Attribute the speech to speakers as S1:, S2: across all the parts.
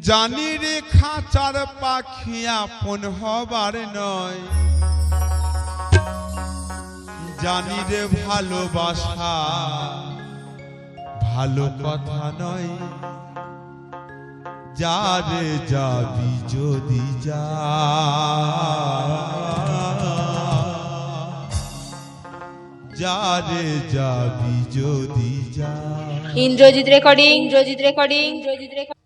S1: জানি রে খাঁচার পাখি আপন হবার নয়। জানি রে ভালোবাসা ভালো কথা নয়। যা রে যাবি যদি যা। যা রে যাবি যদি যা।
S2: Indrajit recording Indrajit recording Indrajit recording.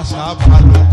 S1: ভালোবাসা ভালো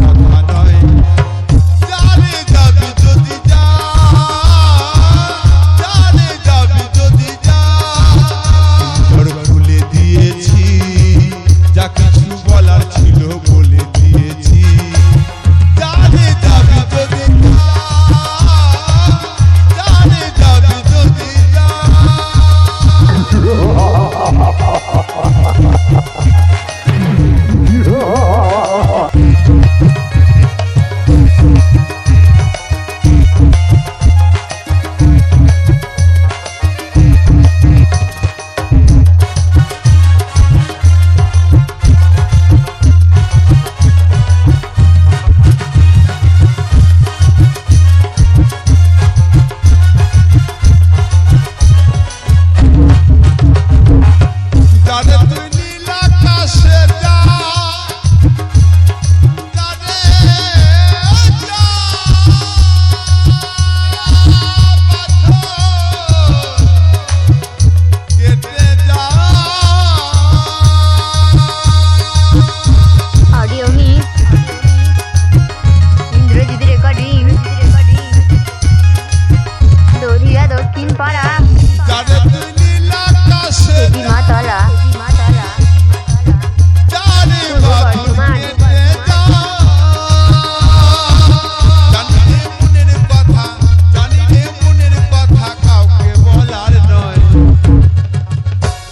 S1: নয়।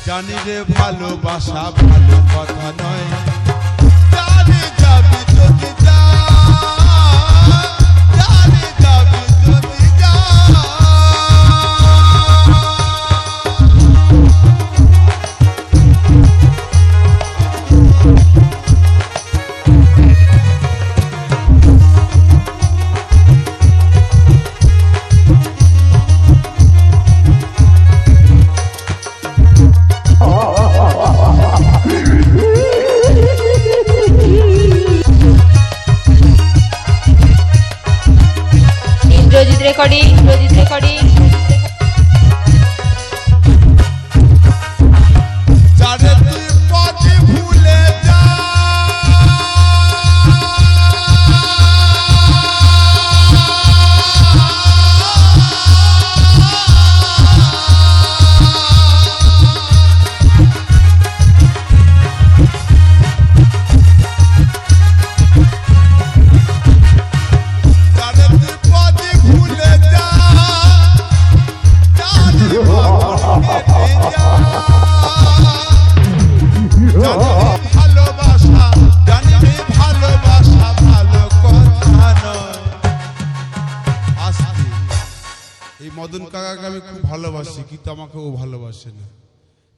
S1: জানি রে ভালোবাসা ভালো কথা নয়।
S2: ইন্দ্রজিৎ রেকর্ডিং ইন্দ্রজিৎ রেকর্ডিং
S1: এই মদন কাকাকে আমি খুব ভালোবাসি কিন্তু আমাকে ও ভালোবাসে না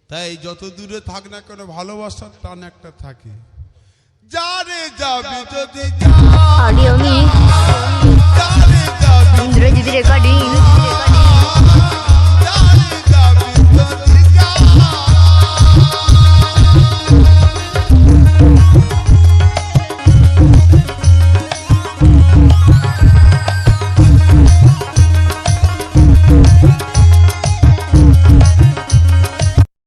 S1: তাই যত দূরে থাক না কেন ভালোবাসার টান একটা থাকে যারে যাবি যদি
S3: ইন্দ্রজিৎ রেকর্ডিং